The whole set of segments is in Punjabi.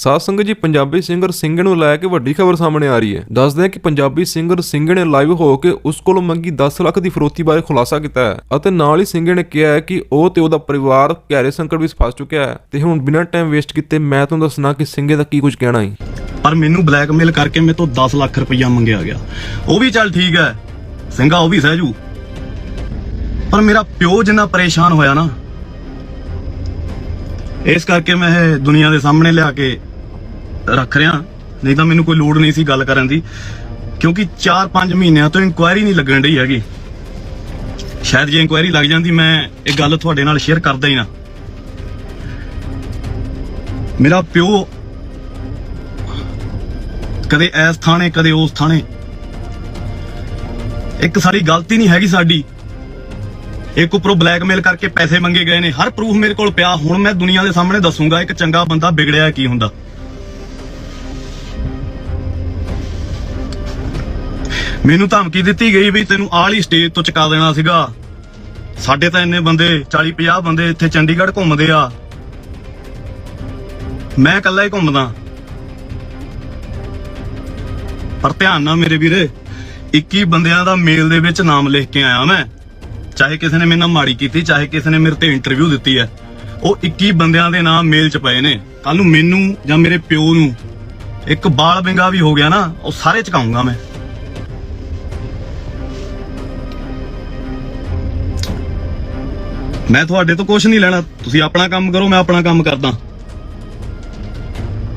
ਸਾਧ ਸੰਗਤ ਜੀ, ਪੰਜਾਬੀ ਸਿੰਗਰ ਸਿੰਘੇ ਨੂੰ ਲੈ ਕੇ ਵੱਡੀ ਖਬਰ ਸਾਹਮਣੇ ਆ ਰਹੀ ਹੈ। ਦੱਸਦੇ ਹਾਂ ਕਿ ਪੰਜਾਬੀ ਸਿੰਗਰ ਸਿੰਘੇ ਨੇ ਲਾਈਵ ਹੋ ਕੇ ਉਸ ਕੋਲੋਂ ਮੰਗੀ 10 ਲੱਖ ਦੀ ਫਰੋਤੀ ਬਾਰੇ ਖੁਲਾਸਾ ਕੀਤਾ ਹੈ ਅਤੇ ਨਾਲ ਹੀ ਸਿੰਘੇ ਨੇ ਕਿਹਾ ਹੈ ਕਿ ਉਹ ਤੇ ਉਹਦਾ ਪਰਿਵਾਰ ਗਹਿਰੇ ਸੰਕਟ ਵਿੱਚ ਫਸ ਚੁੱਕਿਆ ਹੈ ਤੇ ਹੁਣ ਬਿਨਾਂ ਟਾਈਮ ਵੇਸਟ ਕੀਤੇ ਮੈਂ ਤੁਹਾਨੂੰ ਦੱਸਣਾ ਕਿ ਸਿੰਘੇ ਦਾ ਕੀ ਕੁਝ ਕਹਿਣਾ ਹੈ। ਪਰ ਮੈਨੂੰ ਬਲੈਕਮੇਲ ਕਰਕੇ ਮੇਰੇ ਤੋਂ 10 ਲੱਖ ਰੁਪਈਆ ਮੰਗਿਆ ਗਿਆ। ਉਹ ਵੀ ਚੱਲ ਠੀਕ ਹੈ ਸਿੰਘਾ ਉਹ ਵੀ ਸਹਿਜੂ ਪਰ ਮੇਰਾ ਪਿਓ ਜਿੰਨਾ ਪਰੇਸ਼ਾਨ ਹੋਇਆ ਨਾ, ਇਸ ਕਰਕੇ ਮੈਂ ਇਹ ਦੁਨੀਆ ਦੇ ਸਾਹਮਣੇ ਲਿਆ ਕੇ ਰੱਖ ਰਿਹਾ। ਨਹੀਂ ਤਾਂ ਮੈਨੂੰ ਕੋਈ ਲੋੜ ਨਹੀਂ ਸੀ ਗੱਲ ਕਰਨ ਦੀ, ਕਿਉਂਕਿ 4-5 ਮਹੀਨਿਆਂ ਤੋਂ ਇਨਕੁਆਇਰੀ ਨਹੀਂ ਲੱਗਣ ਰਹੀ ਹੈਗੀ। ਸ਼ਾਇਦ ਜੇ ਇਨਕੁਆਇਰੀ ਲੱਗ ਜਾਂਦੀ, ਮੈਂ ਇਹ ਗੱਲ ਤੁਹਾਡੇ ਨਾਲ ਸ਼ੇਅਰ ਕਰਦਾ ਹੀ ਨਾ। ਮੇਰਾ ਪਿਓ ਕਦੇ ਐਸ ਥਾਣੇ, ਕਦੇ ਉਸ ਥਾਣੇ। ਇੱਕ ਸਾਰੀ ਗਲਤੀ ਨਹੀਂ ਹੈਗੀ ਸਾਡੀ। ਇੱਕ ਉੱਪਰੋਂ ਬਲੈਕਮੇਲ ਕਰਕੇ ਪੈਸੇ ਮੰਗੇ ਗਏ ਨੇ। ਹਰ ਪ੍ਰੂਫ ਮੇਰੇ ਕੋਲ ਪਿਆ। ਹੁਣ ਮੈਂ ਦੁਨੀਆ ਦੇ ਸਾਹਮਣੇ ਦੱਸੂਗਾ, ਇੱਕ ਚੰਗਾ ਬੰਦਾ ਵਿਗੜਿਆ ਕੀ ਹੁੰਦਾ। ਮੈਨੂੰ ਧਮਕੀ ਦਿੱਤੀ ਗਈ ਵੀ ਤੈਨੂੰ ਆਲੀ ਸਟੇਜ ਤੋਂ ਚੁਕਾ ਦੇਣਾ ਸੀਗਾ। ਸਾਡੇ ਤਾਂ ਇੰਨੇ ਬੰਦੇ 40 50 ਬੰਦੇ ਇੱਥੇ ਚੰਡੀਗੜ੍ਹ ਘੁੰਮਦੇ ਆ। ਮੈਂ ਇਕੱਲਾ ਹੀ ਘੁੰਮਦਾ। ਪਰ ਧਿਆਨ ਨਾਲ ਮੇਰੇ ਵੀਰੇ 21 ਬੰਦਿਆਂ ਦਾ ਮੇਲ ਦੇ ਵਿੱਚ ਨਾਮ ਲਿਖ ਕੇ ਆਇਆ ਮੈਂ। ਚਾਹੇ ਕਿਸੇ ਨੇ ਮੇਰੇ ਨਾਲ ਮਾੜੀ ਕੀਤੀ, ਚਾਹੇ ਕਿਸੇ ਨੇ ਮੇਰੇ ਤੇ ਇੰਟਰਵਿਊ ਦਿੱਤੀ ਹੈ। ਉਹ 21 ਬੰਦਿਆਂ ਦੇ ਨਾਮ ਮੇਲ ਚ ਪਏ ਨੇ। ਕੱਲ ਨੂੰ ਮੈਨੂੰ ਜਾਂ ਮੇਰੇ ਪਿਓ ਨੂੰ ਇੱਕ ਬਾਲ ਬਿੰਗਾ ਵੀ ਹੋ ਗਿਆ ਨਾ, ਉਹ ਸਾਰੇ ਚਕਾਉਂਗਾ ਮੈਂ। ਮੈਂ ਤੁਹਾਡੇ ਤੋਂ ਕੁਝ ਨਹੀਂ ਲੈਣਾ। ਤੁਸੀਂ ਆਪਣਾ ਕੰਮ ਕਰੋ, ਮੈਂ ਆਪਣਾ ਕੰਮ ਕਰਦਾ।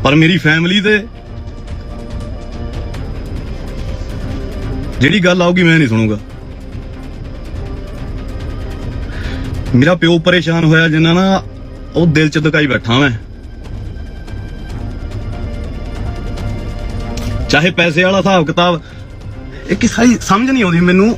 ਪਰ ਮੇਰੀ ਫੈਮਿਲੀ ਤੇ ਜਿਹੜੀ ਗੱਲ ਆਊਗੀ ਮੈਂ ਨਹੀਂ ਸੁਣੂਗਾ। ਮੇਰਾ ਪਿਓ ਪਰੇਸ਼ਾਨ ਹੋਇਆ ਜਿੰਨਾ ਨਾ ਉਹ ਦਿਲ ਚ ਦੁਕਾਈ ਬੈਠਾ ਮੈਂ। ਚਾਹੇ ਪੈਸੇ ਵਾਲਾ ਹਿਸਾਬ ਕਿਤਾਬ, ਇਹ ਕਿ ਸਮਝ ਨਹੀਂ ਆਉਂਦੀ ਮੈਨੂੰ।